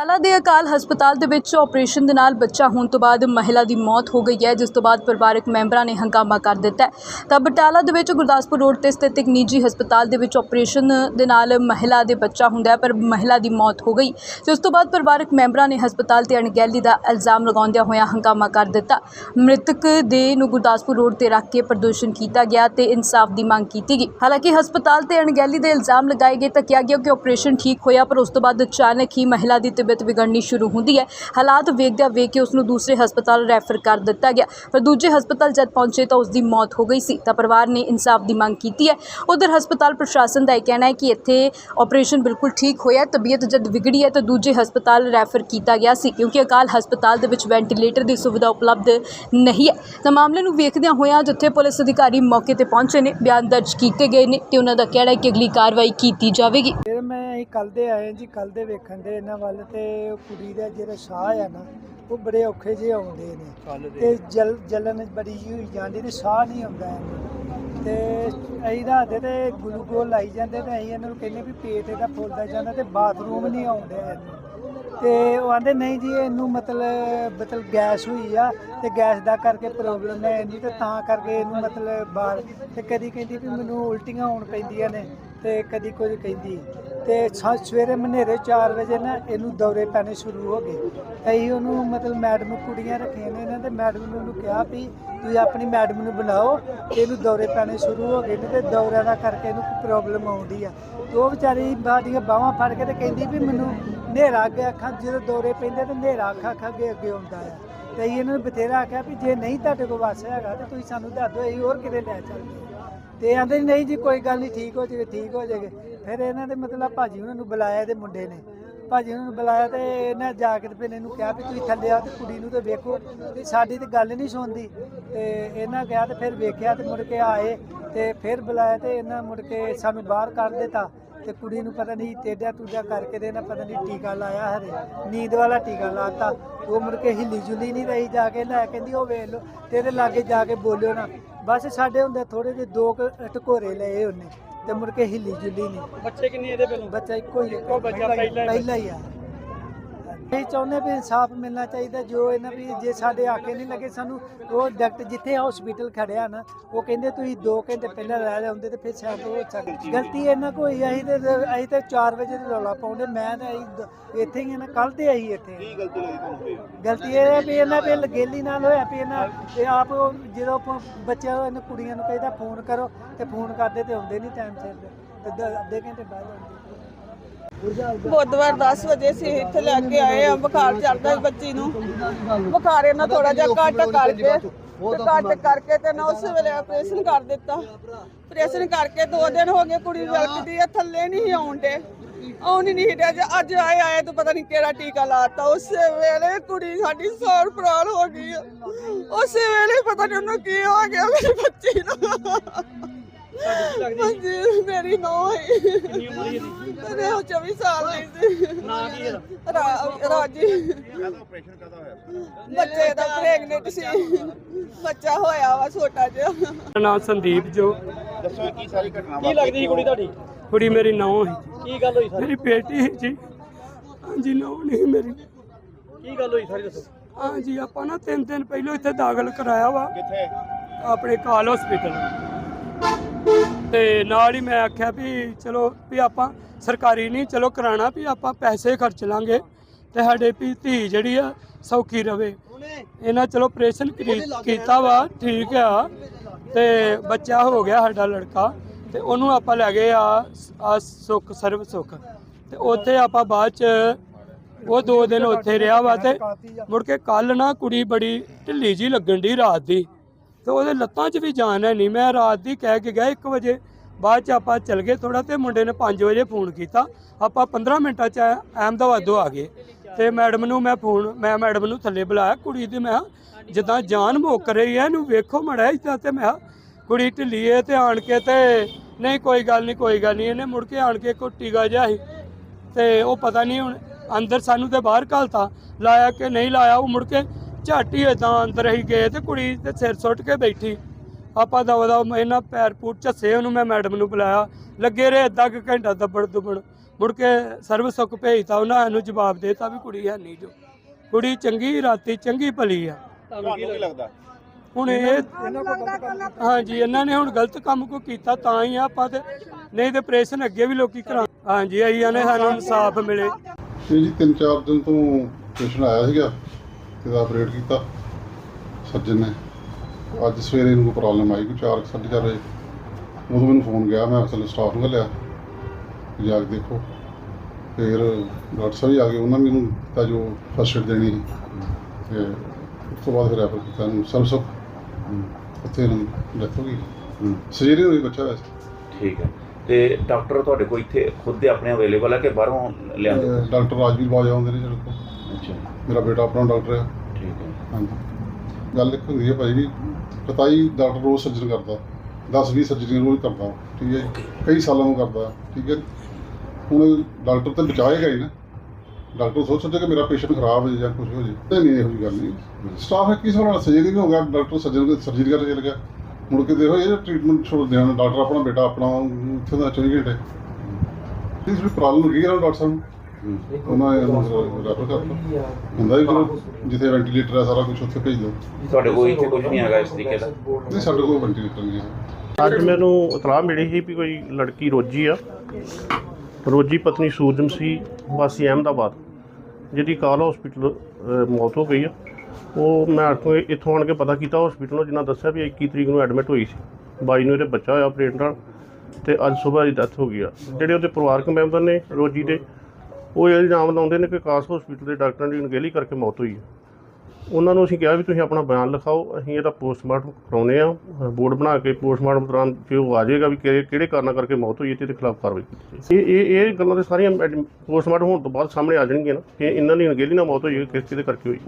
ਬਟਾਲਾ ਦੇ ਅਕਾਲ ਹਸਪਤਾਲ ਦੇ ਵਿੱਚ ਆਪਰੇਸ਼ਨ ਦੇ ਨਾਲ ਬੱਚਾ ਹੋਣ ਤੋਂ ਬਾਅਦ ਮਹਿਲਾ ਦੀ ਮੌਤ ਹੋ ਗਈ ਹੈ, ਜਿਸ ਤੋਂ ਬਾਅਦ ਪਰਿਵਾਰਕ ਮੈਂਬਰਾਂ ਨੇ ਹੰਗਾਮਾ ਕਰ ਦਿੱਤਾ ਹੈ। ਤਾਂ ਬਟਾਲਾ ਦੇ ਵਿੱਚ ਗੁਰਦਾਸਪੁਰ ਰੋਡ ਤੇ ਸਥਿਤ ਇੱਕ ਨਿੱਜੀ ਹਸਪਤਾਲ ਦੇ ਵਿੱਚ ਆਪਰੇਸ਼ਨ ਦੇ ਨਾਲ ਮਹਿਲਾ ਦੇ ਬੱਚਾ ਹੁੰਦਾ ਹੈ, ਪਰ ਮਹਿਲਾ ਦੀ ਮੌਤ ਹੋ ਗਈ। ਜਿਸ ਤੋਂ ਬਾਅਦ ਪਰਿਵਾਰਕ ਮੈਂਬਰਾਂ ਨੇ ਹਸਪਤਾਲ ਤੇ ਅਣਗਹਿਲੀ ਦਾ ਇਲਜ਼ਾਮ ਲਗਾਉਂਦਿਆਂ ਹੋਇਆਂ ਹੰਗਾਮਾ ਕਰ ਦਿੱਤਾ। ਮ੍ਰਿਤਕ ਦੇ ਨੂੰ ਗੁਰਦਾਸਪੁਰ ਰੋਡ ਤੇ ਰੱਖ ਕੇ ਪ੍ਰਦਰਸ਼ਨ ਕੀਤਾ ਗਿਆ ਤੇ ਇਨਸਾਫ ਦੀ ਮੰਗ ਕੀਤੀ ਗਈ। ਹਾਲਾਂਕਿ ਹਸਪਤਾਲ ਤੇ ਅਣਗਹਿਲੀ ਦੇ ਇਲਜ਼ਾਮ ਲਗਾਏ ਗਏ ਤਾਂ ਕਿਹਾ ਗਿਆ ਕਿ ਆਪਰੇਸ਼ਨ ਠੀਕ ਹੋਇਆ, ਪਰ ਉਸ ਤੋਂ ਬਾਅਦ ਅਚਾਨਕ ਹੀ ਮਹਿਲਾ ਦੀ ਤਬੀਅਤ ਵਿਗੜਨੀ ਸ਼ੁਰੂ ਹੁੰਦੀ ਹੈ। ਹਾਲਾਤ ਵੇਖਦਿਆਂ ਵੇਖ ਕੇ ਉਸ ਨੂੰ ਦੂਸਰੇ ਹਸਪਤਾਲ ਰੈਫਰ ਕਰ ਦਿੱਤਾ ਗਿਆ। ਪਰ ਦੂਜੇ ਹਸਪਤਾਲ ਜਦ ਪਹੁੰਚੇ ਤਾਂ ਉਸ ਦੀ ਮੌਤ ਹੋ ਗਈ ਸੀ। ਤਾਂ ਪਰਿਵਾਰ ਨੇ ਇਨਸਾਫ ਦੀ ਮੰਗ ਕੀਤੀ ਹੈ। ਉਧਰ ਹਸਪਤਾਲ ਪ੍ਰਸ਼ਾਸਨ ਦਾ ਇਹ ਕਹਿਣਾ ਹੈ ਕਿ ਇੱਥੇ ਆਪਰੇਸ਼ਨ ਬਿਲਕੁਲ ਠੀਕ ਹੋਇਆ, ਤਬੀਅਤ ਜਦ ਵਿਗੜੀ ਹੈ ਤਾਂ ਦੂਜੇ ਹਸਪਤਾਲ ਰੈਫਰ ਕੀਤਾ ਗਿਆ ਸੀ, ਕਿਉਂਕਿ ਅਕਾਲ ਹਸਪਤਾਲ ਦੇ ਵਿੱਚ ਵੈਂਟੀਲੇਟਰ ਦੀ ਸੁਵਿਧਾ ਉਪਲਬਧ ਨਹੀਂ ਹੈ। ਤਾਂ ਮਾਮਲੇ ਨੂੰ ਵੇਖਦਿਆਂ ਹੋਇਆਂ ਜਿੱਥੇ ਪੁਲਿਸ ਅਧਿਕਾਰੀ ਮੌਕੇ ਤੇ ਪਹੁੰਚੇ ਨੇ, ਬਿਆਨ ਦਰਜ ਕੀਤੇ ਗਏ ਨੇ ਤੇ ਉਹਨਾਂ ਦਾ ਕਹਿਣਾ ਹੈ ਕਿ ਅਗਲੀ ਕਾਰਵਾਈ ਕੀਤੀ ਜਾਵੇਗੀ। ਫਿਰ ਮੈਂ ਕੱਲ ਦੇ ਆਏ ਜੀ ਕੱਲ ਦੇ ਵੇਖਣ ਦੇ ਇਹਨਾਂ ਵੱਲ ਤੇ ਉਹ ਕੁੜੀ ਦਾ ਜਿਹੜਾ ਸਾਹ ਆ ਨਾ ਉਹ ਬੜੇ ਔਖੇ ਜਿਹੇ ਆਉਂਦੇ ਨੇ। ਤੇ ਜਲ ਜਲਨ ਬੜੀ ਜਿਹੀ ਹੋਈ ਜਾਂਦੀ ਤੇ ਸਾਹ ਨਹੀਂ ਆਉਂਦਾ ਇਹਨੂੰ ਤੇ ਅਸੀਂ ਰਾਤ ਦੇ ਤੇ ਗਲੂਕੋਜ਼ ਲਾਈ ਜਾਂਦੇ ਤੇ ਅਸੀਂ ਇਹਨਾਂ ਨੂੰ ਕਹਿੰਦੇ ਵੀ ਪੇਟ ਇਹਦਾ ਫੁੱਲਦਾ ਜਾਂਦਾ ਤੇ ਬਾਥਰੂਮ ਨਹੀਂ ਆਉਂਦਾ ਇਹਨੂੰ ਤੇ ਉਹ ਆਂਦੇ ਨਹੀਂ ਜੀ ਇਹਨੂੰ ਮਤਲਬ ਮਤਲਬ ਗੈਸ ਹੋਈ ਆ ਤੇ ਗੈਸ ਦਾ ਕਰਕੇ ਪ੍ਰੋਬਲਮ ਹੈ ਇਹਨੂੰ ਤੇ ਤਾਂ ਕਰਕੇ ਇਹਨੂੰ ਮਤਲਬ ਬਾਹਰ ਤੇ ਕਦੀ ਕਹਿੰਦੀ ਵੀ ਮੈਨੂੰ ਉਲਟੀਆਂ ਹੋਣ ਪੈਂਦੀਆਂ ਨੇ ਤੇ ਕਦੀ ਕੁਝ ਕਹਿੰਦੀ। ਤੇ ਸਾ- ਸਵੇਰੇ ਮਨੇਰੇ 4 ਵਜੇ ਨਾ ਇਹਨੂੰ ਦੌਰੇ ਪੈਣੇ ਸ਼ੁਰੂ ਹੋ ਗਏ। ਅਸੀਂ ਉਹਨੂੰ ਮਤਲਬ ਮੈਡਮ ਕੁੜੀਆਂ ਰੱਖੀਆਂ ਨੇ ਇਹਨਾਂ ਤੇ ਮੈਡਮ ਨੇ ਉਹਨੂੰ ਕਿਹਾ ਵੀ ਤੁਸੀਂ ਆਪਣੀ ਮੈਡਮ ਨੂੰ ਬੁਲਾਓ ਤੇ ਇਹਨੂੰ ਦੌਰੇ ਪੈਣੇ ਸ਼ੁਰੂ ਹੋ ਗਏ ਨੇ ਤੇ ਦੌਰਿਆਂ ਦਾ ਕਰਕੇ ਇਹਨੂੰ ਪ੍ਰੋਬਲਮ ਆਉਂਦੀ ਆ। ਤੇ ਉਹ ਵਿਚਾਰੀ ਬਾਡੀਆਂ ਬਾਹਾਂ ਫੜ ਕੇ ਤੇ ਕਹਿੰਦੀ ਵੀ ਮੈਨੂੰ ਹਨੇਰਾ ਅੱਗੇ ਅੱਖਾਂ, ਜਦੋਂ ਦੌਰੇ ਪੈਂਦੇ ਤੇ ਹਨੇਰਾ ਅੱਖਾਂ ਅੱਖਾਂ ਅੱਗੇ ਅੱਗੇ ਆਉਂਦਾ ਆ। ਤੇ ਅਸੀਂ ਇਹਨਾਂ ਨੂੰ ਬਥੇਰਾ ਆਖਿਆ ਵੀ ਜੇ ਨਹੀਂ ਤੁਹਾਡੇ ਕੋਲ ਵਾਸ ਹੈਗਾ ਤੇ ਤੁਸੀਂ ਸਾਨੂੰ ਦੱਸ ਦਿਓ, ਅਸੀਂ ਹੋਰ ਕਿਤੇ ਲੈ ਚੱਲਦੇ ਹਾਂ। ਤੇ ਆਂਦੇ ਨਹੀਂ ਜੀ, ਕੋਈ ਗੱਲ ਨਹੀਂ, ਠੀਕ ਹੋ ਜਾਵੇ ਠੀਕ ਹੋ ਜਾਵੇ ਫਿਰ ਇਹਨਾਂ ਦੇ ਮਤਲਬ ਭਾਜੀ ਉਹਨਾਂ ਨੂੰ ਬੁਲਾਇਆ ਤੇ ਮੁੰਡੇ ਨੇ। ਭਾਜੀ ਉਹਨਾਂ ਨੂੰ ਬੁਲਾਇਆ ਤੇ ਇਹਨਾਂ ਜਾ ਕੇ ਫਿਰ ਇਹਨੂੰ ਕਿਹਾ ਵੀ ਤੁਸੀਂ ਥੱਲੇ ਆ ਤੇ ਕੁੜੀ ਨੂੰ ਤੇ ਵੇਖੋ। ਤੇ ਸਾਡੀ ਤੇ ਗੱਲ ਨਹੀਂ ਸੁਣਦੀ। ਤੇ ਇਹਨਾਂ ਗਿਆ ਤੇ ਫਿਰ ਵੇਖਿਆ ਤੇ ਮੁੜ ਕੇ ਆਏ ਤੇ ਫਿਰ ਬੁਲਾਇਆ ਤੇ ਇਹਨਾਂ ਮੁੜ ਕੇ ਸਾਨੂੰ ਬਾਹਰ ਕੱਢ ਦਿੱਤਾ। ਤੇ ਕੁੜੀ ਨੂੰ ਪਤਾ ਨਹੀਂ ਟੇਡਾ ਟੂਡਾ ਕਰਕੇ ਦੇ ਨਾ ਪਤਾ ਨਹੀਂ ਟੀਕਾ ਲਾਇਆ ਹਰੇ ਨੀਂਦ ਵਾਲਾ ਟੀਕਾ ਲਾਤਾ। ਉਹ ਮੁੜ ਕੇ ਹਿੱਲੀ ਜੁਲੀ ਨਹੀਂ ਰਹੀ ਜਾ ਕੇ। ਲੈ ਕਹਿੰਦੀ ਉਹ ਵੇਖ ਲਓ, ਤੇਰੇ ਲਾਗੇ ਜਾ ਕੇ ਬੋਲਿਓ ਨਾ। ਬਸ ਸਾਡੇ ਹੁੰਦੇ ਥੋੜੇ ਜਿਹੇ ਦੋ ਟਕੋਰੇ ਲਏ ਉਹਨੇ। ਤੇ ਮੁੜ ਕੇ ਹਿੱਲੀ ਜੁਲੀ ਨਹੀਂ। ਬੱਚੇ ਕਿੰਨੇ ਇਹਦੇ ਪਹਿਲੋਂ? ਬੱਚਾ ਇੱਕੋ ਹੀ ਹੈ। ਇੱਕੋ ਬੱਚਾ ਪਹਿਲਾਂ ਹੀ- ਪਹਿਲਾਂ ਹੀ ਆ ਅਸੀਂ ਚਾਹੁੰਦੇ ਵੀ ਇਨਸਾਫ ਮਿਲਣਾ ਚਾਹੀਦਾ ਜੋ ਇਹਨਾਂ ਵੀ ਜੇ ਸਾਡੇ ਆਕੇ ਨਹੀਂ ਲੱਗੇ ਸਾਨੂੰ ਉਹ ਡਾਕਟਰ ਜਿੱਥੇ ਹਸਪੀਟਲ ਖੜਿਆ ਨਾ ਉਹ ਕਹਿੰਦੇ ਤੁਸੀਂ 2 ਘੰਟੇ ਪਹਿਲਾਂ ਰਹਿ ਜਾਂਦੇ ਤੇ ਫਿਰ ਸ਼ਾਇਦ ਉਹ ਚੱਲ ਗਲਤੀ ਇਹਨਾਂ ਕੋਈ ਅਸੀਂ ਤੇ ਅਸੀਂ ਤੇ 4 ਵਜੇ ਦੇ ਰੌਲਾ ਪਾਉਂਦੇ ਮੈਂ ਤਾਂ ਅਸੀਂ ਇੱਥੇ ਹੀ ਆ ਨਾ ਕੱਲ ਤੇ ਆਈ ਇੱਥੇ ਕੀ ਗਲਤੀ ਲੱਗੀ ਤੁਹਾਨੂੰ ਗਲਤੀ ਇਹ ਹੈ ਵੀ ਇਹਨਾਂ ਵੀ ਲਗੇਲੀ ਨਾਲ ਹੋਇਆ ਵੀ ਇਹਨਾਂ ਇਹ ਆਪ ਜਦੋਂ ਆਪਾਂ ਬੱਚਿਆਂ ਨੂੰ ਇਹਨਾਂ ਕੁੜੀਆਂ ਨੂੰ ਕਹਿੰਦਾ ਫੋਨ ਕਰੋ ਤੇ ਫੋਨ ਕਰਦੇ ਤੇ ਆਉਂਦੇ ਨਹੀਂ ਟਾਈਮ ਸਿਰ ਤੇ ਅੱਧੇ ਘੰਟੇ ਬਾਅਦ ਆਉਂਦੇ। ਬੁੱਧਵਾਰ 10 ਵਜੇ ਅਸੀਂ ਇੱਥੇ ਲੈ ਕੇ ਆਏ ਆ, ਬੁਖਾਰ ਚੜਦਾ ਸੀ ਬੱਚੀ ਨੂੰ। ਬੁਖਾਰ ਇਹਨਾਂ ਥੋੜਾ ਜਿਹਾ ਘੱਟ ਕਰਕੇ ਤੇ ਘੱਟ ਕਰਕੇ ਤੇ ਨਾ ਉਸ ਵੇਲੇ ਆਪਰੇਸ਼ਨ ਕਰ ਦਿੱਤਾ। ਆਪਰੇਸ਼ਨ ਕਰਕੇ 2 ਦਿਨ ਹੋ ਗਏ ਕੁੜੀ ਵਲਕਦੀ ਆ, ਥੱਲੇ ਨਹੀਂ ਆਉਣ ਦੇ। ਆਉਣ ਹੀ ਨਹੀਂ ਡਿਆ ਅੱਜ ਆਏ ਆਏ ਤਾਂ ਪਤਾ ਨਹੀਂ ਕਿਹੜਾ ਟੀਕਾ ਲਾਤਾ। ਉਸੇ ਵੇਲੇ ਕੁੜੀ ਸਾਡੀ ਸੌਰ ਪ੍ਰਾਲ ਹੋ ਗਈ ਆ। ਉਸੇ ਵੇਲੇ ਪਤਾ ਨਹੀਂ ਉਹਨੂੰ ਕੀ ਹੋ ਗਿਆ, ਮੇਰੀ ਬੱਚੀ ਨੂੰ। ਬੱਚੀ ਮੇਰੀ ਨੌਂ ਹੈ। ਕਿੰਨੀ ਉਮਰ ਹੈ ਇਹਦੀ? ਤੇ ਉਹ 24 ਸਾਲ ਦੀ ਸੀ। ਨਾਂ ਕੀ ਇਹਦਾ ਰਾ- ਰਾਜੀ। ਕਾਹਦਾ ਆਪਰੇਸ਼ਨ ਕਾਹਦਾ ਹੋਇਆ ਬੱਚੇ ਦਾ ਪ੍ਰੈਗਨੈਂਟ ਸੀ। ਬੱਚਾ ਹੋਇਆ ਵਾ ਛੋਟਾ ਜਿਹਾ। ਮੇਰਾ ਨਾਮ ਸੰਦੀਪ ਜੋ। ਦੱਸੋ ਇਹ ਕੀ ਸਾਰੀ ਘਟਨਾ ਕੀ ਲੱਗਦੀ ਸੀ ਕੁੜੀ ਤੁਹਾਡੀ? ਕੁੜੀ ਮੇਰੀ ਨੌਂ ਹੈ। ਕੀ ਗੱਲ ਹੋਈ ਸਾਰੀ? ਮੇਰੀ ਬੇਟੀ ਹੈ ਜੀ। ਹਾਂਜੀ ਨੌਂ ਨਹੀਂ ਮੇਰੀ। ਕੀ ਗੱਲ ਹੋਈ ਸਾਰੀ ਦੱਸੋ? ਹਾਂਜੀ ਆਪਾਂ ਨਾ ਤਿੰਨ ਦਿਨ ਪਹਿਲਾਂ ਇੱਥੇ ਦਾਖਲ ਕਰਾਇਆ ਵਾ। ਕਿੱਥੇ? ਆਪਣੇ ਕਾਲ ਹਸਪੀਟਲ। ਤੇ ਨਾਲ ਹੀ ਮੈਂ ਆਖਿਆ ਵੀ ਚਲੋ ਵੀ ਆਪਾਂ ਸਰਕਾਰੀ ਨਹੀਂ ਚਲੋ ਕਰਾਣਾ ਵੀ ਆਪਾਂ ਪੈਸੇ ਖਰਚ ਲਾਂਗੇ ਤੇ ਸਾਡੇ ਵੀ ਧੀ ਜਿਹੜੀ ਆ ਸੌਖੀ ਰਵੇ। ਇਹਨਾਂ ਚਲੋ ਆਪਰੇਸ਼ਨ ਕੀਤਾ ਵਾ ਠੀਕ ਆ। ਤੇ ਬੱਚਾ ਹੋ ਗਿਆ ਸਾਡਾ ਲੜਕਾ ਤੇ ਉਹਨੂੰ ਆਪਾਂ ਲੈ ਗਏ ਆ ਆ ਸੁੱਖ ਸਰਵ ਸੁੱਖ। ਤੇ ਉੱਥੇ ਆਪਾਂ ਬਾਅਦ ਚ ਉਹ ਦੋ ਦਿਨ ਉੱਥੇ ਰਿਹਾ ਵਾ ਤੇ ਮੁੜ ਕੇ ਕੱਲ ਨਾ ਕੁੜੀ ਬੜੀ ਢਿੱਲੀ ਜੀ ਲੱਗਣ ਦੀ ਰਾਤ ਦੀ। ਤੇ ਉਹਦੇ ਲੱਤਾਂ 'ਚ ਵੀ ਜਾਨ ਹੈ ਨਹੀਂ। ਮੈਂ ਰਾਤ ਦੀ ਕਹਿ ਕੇ ਗਿਆ 1 ਵਜੇ। ਬਾਅਦ 'ਚ ਆਪਾਂ ਚੱਲ ਗਏ ਥੋੜਾ ਤੇ ਮੁੰਡੇ ਨੇ 5 ਵਜੇ ਫੋਨ ਕੀਤਾ। ਆਪਾਂ 15 ਮਿੰਟਾਂ 'ਚ ਅਹਿਮਦਾਬਾਦੋਂ ਆ ਗਏ। ਤੇ ਮੈਡਮ ਨੂੰ ਮੈਂ ਫੋਨ ਮੈਂ ਮੈਡਮ ਨੂੰ ਥੱਲੇ ਬੁਲਾਇਆ ਕੁੜੀ ਦੀ। ਮੈਂ ਕਿਹਾ, ਜਿੱਦਾਂ ਜਾਨ ਮੁੱਕ ਰਹੀ ਹੈ ਇਹਨੂੰ ਵੇਖੋ ਮੜਾ ਇਦਾਂ ਤੇ। ਮੈਂ ਕਿਹਾ, ਕੁੜੀ ਢਿੱਲੀ ਏ ਤੇ ਆਣ ਕੇ ਤੇ ਨਹੀਂ ਕੋਈ ਗੱਲ ਨਹੀਂ ਕੋਈ ਗੱਲ ਨਹੀਂ। ਇਹਨੇ ਮੁੜ ਕੇ ਆਣ ਕੇ ਕੋਈ ਟੀਕਾ ਜਿਹਾ ਸੀ। ਤੇ ਉਹ ਪਤਾ ਨਹੀਂ ਹੁਣ ਅੰਦਰ ਸਾਨੂੰ ਤੇ ਬਾਹਰ ਘਲਤਾ। ਲਾਇਆ ਕਿ ਨਹੀਂ ਲਾਇਆ ਉਹ ਮੁੜ ਕੇ ਝੱਟ ਹੀ ਏਦਾਂ ਅੰਦਰ ਹੀ ਗਏ ਤੇ ਕੁੜੀ ਤੇ ਸਿਰ ਸੁੱਟ ਕੇ ਬੈਠੀ। ਆਪਾਂ ਦਵਾ ਦਾ ਇਹਨਾਂ ਪੈਰ ਪੂਰ ਝੱਸੇ ਉਹਨੂੰ ਮੈਂ ਮੈਡਮ ਨੂੰ ਬੁਲਾਇਆ। ਲੱਗੇ ਰਹੇ ਅੱਧਾ ਕੁ ਘੰਟਾ ਦੱਬੜ ਦੁੱਬੜ ਮੁੜ ਕੇ ਸਰਵ ਸੁੱਖ ਭੇਜਤਾ ਉਹਨਾਂ ਨੂੰ ਜਵਾਬ ਦੇਤਾ ਵੀ ਕੁੜੀ ਹੈ ਨਹੀਂ ਜੋ। ਕੁੜੀ ਚੰਗੀ ਰਾਤੀ ਚੰਗੀ ਭਲੀ ਆ। ਤੁਹਾਨੂੰ ਕੀ ਲੱਗਦਾ? ਹੁਣ ਇਹ ਹਾਂਜੀ ਇਹਨਾਂ ਨੇ ਹੁਣ ਗਲਤ ਕੰਮ ਕੋ ਕੀਤਾ ਤਾਂ ਹੀ ਆ ਆਪਾਂ ਤੇ ਨਹੀਂ ਤੇ ਆਪਰੇਸ਼ਨ ਅੱਗੇ ਵੀ ਲੋਕੀ ਕਰਾ ਹਾਂਜੀ ਆਈਆਂ ਨੇ ਸਾਨੂੰ ਇਨਸਾਫ ਮਿਲੇ। ਇਹ ਜੀ ਤਿੰਨ ਚਾਰ ਦਿਨ ਤੋਂ ਪੇਸ਼ੈਂਟ ਆਇਆ ਸੀਗਾ। ਤੇ ਦਾ ਆਪਰੇਟ ਕੀਤਾ। ਸੱਜਣ ਨੇ। ਅੱਜ ਸਵੇਰੇ ਇਹਨੂੰ ਕੋਈ ਪ੍ਰੋਬਲਮ ਆਈ ਕੋਈ 4 4:30 ਵਜੇ। ਉਦੋਂ ਮੈਨੂੰ ਫੋਨ ਗਿਆ ਮੈਂ ਅਸਲ ਸਟਾਫ ਨੂੰ ਲਿਆ ਜਾ ਕੇ ਦੇਖੋ। ਫਿਰ ਡਾਕਟਰ ਸਾਹਿਬ ਆ ਗਏ ਉਹਨਾਂ ਨੇ ਮੈਨੂੰ ਤਾਂ ਜੋ ਫਸਟ ਏਡ ਦੇਣੀ ਤੇ ਉਸ ਤੋਂ ਬਾਅਦ ਫਿਰ ਰੈਫਰ ਕੀਤਾ ਨੂੰ ਸਭ ਸੁੱਖ। ਉੱਥੇ ਡੈਥ ਹੋ ਗਈ। ਸਰਜਰੀ ਹੋਈ ਬੱਚਾ ਵੈਸੇ ਠੀਕ ਹੈ। ਤੇ ਡਾਕਟਰ ਤੁਹਾਡੇ ਕੋਲ ਇੱਥੇ ਖੁਦ ਦੇ ਆਪਣੇ ਅਵੇਲੇਬਲ ਹੈ ਕਿ ਬਾਹਰੋਂ ਲਿਆਂਦੇ ਡਾਕਟਰ ਰਾਜਵੀਰ ਬਾਜ ਆਉਂਦੇ ਨੇ ਜਿਹੜੇ ਕੋਲ। ਅੱਛਾ। ਮੇਰਾ ਬੇਟਾ ਆਪਣਾ ਡਾਕਟਰ ਹੈ। ਠੀਕ ਹੈ। ਹਾਂਜੀ। ਗੱਲ ਇੱਕ ਹੁੰਦੀ ਹੈ ਭਾਈ ਵੀ ਪਤਾ ਹੀ ਡਾਕਟਰ ਰੋਜ਼ ਸਰਜਨ ਕਰਦਾ। 10 20 ਸਰਜਰੀਆਂ ਰੋਜ਼ ਕਰਦਾ ਠੀਕ ਹੈ ਜੀ। ਕਈ ਸਾਲਾਂ ਤੋਂ ਕਰਦਾ ਠੀਕ ਹੈ ਹੁਣ ਡਾਕਟਰ ਤੇ ਬਚਾਏਗਾ ਹੀ ਨਾ। ਡਾਕਟਰ ਸੋਚ ਸਕਦਾ ਕਿ ਮੇਰਾ ਪੇਸ਼ੈਂਟ ਖਰਾਬ ਹੋ ਜਾਏ ਜਾਂ ਕੁਝ ਹੋ ਜਾਏ ਤੇ ਨਹੀਂ ਇਹੋ ਜਿਹੀ ਗੱਲ ਨਹੀਂ। ਸਟਾਫ ਹੀ ਸਾਲ ਸਰਜਰੀ ਵੀ ਹੋ ਗਿਆ ਡਾਕਟਰ ਸਰਜਨ ਸਰਜਰੀ ਕਰਕੇ ਚਲੇ ਗਿਆ। ਮੁੜ ਕੇ ਦੇਖੋ ਇਹ ਟ੍ਰੀਟਮੈਂਟ ਛੋੜ ਦੇਣਾ ਡਾਕਟਰ ਆਪਣਾ ਬੇਟਾ ਆਪਣਾ ਇੱਥੇ ਦਾ 24 ਘੰਟੇ ਇਸ ਵੀ ਪ੍ਰੋਬਲਮ ਹੋ ਗਈ ਹੈ ਡਾਕਟਰ ਸਾਹਿਬ ਨੂੰ? ਉਹਨਾਂ ਨੇ ਰੈਫਰ ਕਰਤਾ। ਹੁੰਦਾ ਹੀ ਫਿਰ ਜਿੱਥੇ ਵੈਂਟੀਲੇਟਰ ਹੈ ਸਾਰਾ ਕੁਝ ਉੱਥੇ ਭੇਜ ਦਿਓ। ਤੁਹਾਡੇ ਕੋਲ ਇੱਥੇ ਕੁਝ ਨਹੀਂ ਹੈਗਾ ਇਸ ਤਰੀਕੇ ਦਾ? ਨਹੀਂ ਸਾਡੇ ਕੋਲ ਵੈਂਟੀਲੇਟਰ ਨਹੀਂ ਹੈ ਅੱਜ ਮੈਨੂੰ ਇਤਲਾਹ ਮਿਲੀ ਸੀ ਵੀ ਕੋਈ ਲੜਕੀ ਰੋਜੀ ਆ। ਰੋਜੀ ਪਤਨੀ ਸੂਰਜਮ ਸੀ ਵਾਸੀ ਅਹਿਮਦਾਬਾਦ ਜਿਹਦੀ ਕਾਲ ਹਸਪੀਟਲ ਮੌਤ ਹੋ ਗਈ ਆ। ਉਹ ਮੈਂ ਇੱਥੋਂ ਇੱਥੋਂ ਆਣ ਕੇ ਪਤਾ ਕੀਤਾ ਹਸਪੀਟਲੋਂ ਜਿਨ੍ਹਾਂ ਦੱਸਿਆ ਵੀ 21 ਤਰੀਕ ਨੂੰ ਐਡਮਿਟ ਹੋਈ ਸੀ। 22 ਨੂੰ ਇਹਦੇ ਬੱਚਾ ਹੋਇਆ ਆਪਰੇਟ ਨਾਲ। ਤੇ ਅੱਜ ਸਵੇਰ ਦੀ ਡੈਥ ਹੋ ਗਈ ਆ। ਜਿਹੜੇ ਉਹਦੇ ਪਰਿਵਾਰਕ ਮੈਂਬਰ ਨੇ ਰੋਜੀ ਦੇ ਉਹ ਇਹ ਇਲਜ਼ਾਮ ਲਾਉਂਦੇ ਨੇ ਕਿ ਕਾਸ ਹਸਪੀਟਲ ਦੇ ਡਾਕਟਰਾਂ ਦੀ ਅਣਗਹਿਲੀ ਕਰਕੇ ਮੌਤ ਹੋਈ ਹੈ। ਉਹਨਾਂ ਨੂੰ ਅਸੀਂ ਕਿਹਾ ਵੀ ਤੁਸੀਂ ਆਪਣਾ ਬਿਆਨ ਲਿਖਾਓ, ਅਸੀਂ ਇਹਦਾ ਪੋਸਟਮਾਰਟਮ ਕਰਾਉਨੇ ਆ ਬੋਰਡ ਬਣਾ ਕੇ ਪੋਸਟਮਾਰਟਮ ਦੌਰਾਨ ਜੇ ਉਹ ਆ ਜਾਏਗਾ ਵੀ ਕਿਹੜੇ ਕਿਹੜੇ ਕਾਰਨਾਂ ਕਰਕੇ ਮੌਤ ਹੋਈ ਹੈ ਤੇ ਇਹਦੇ ਖਿਲਾਫ ਕਾਰਵਾਈ ਕੀਤੀ ਇਹ ਇਹ ਇਹ ਗੱਲਾਂ ਤੇ ਸਾਰੀਆਂ ਪੋਸਟਮਾਰਟਮ ਹੋਣ ਤੋਂ ਬਾਅਦ ਸਾਹਮਣੇ ਆ ਜਾਣਗੀਆਂ ਨਾ ਕਿ ਇਹਨਾਂ ਦੀ ਅਣਗਹਿਲੀ ਨਾਲ ਮੌਤ ਹੋਈ ਹੈ, ਕਿਸ ਚੀਜ਼ ਦੇ ਕਰਕੇ ਹੋਈ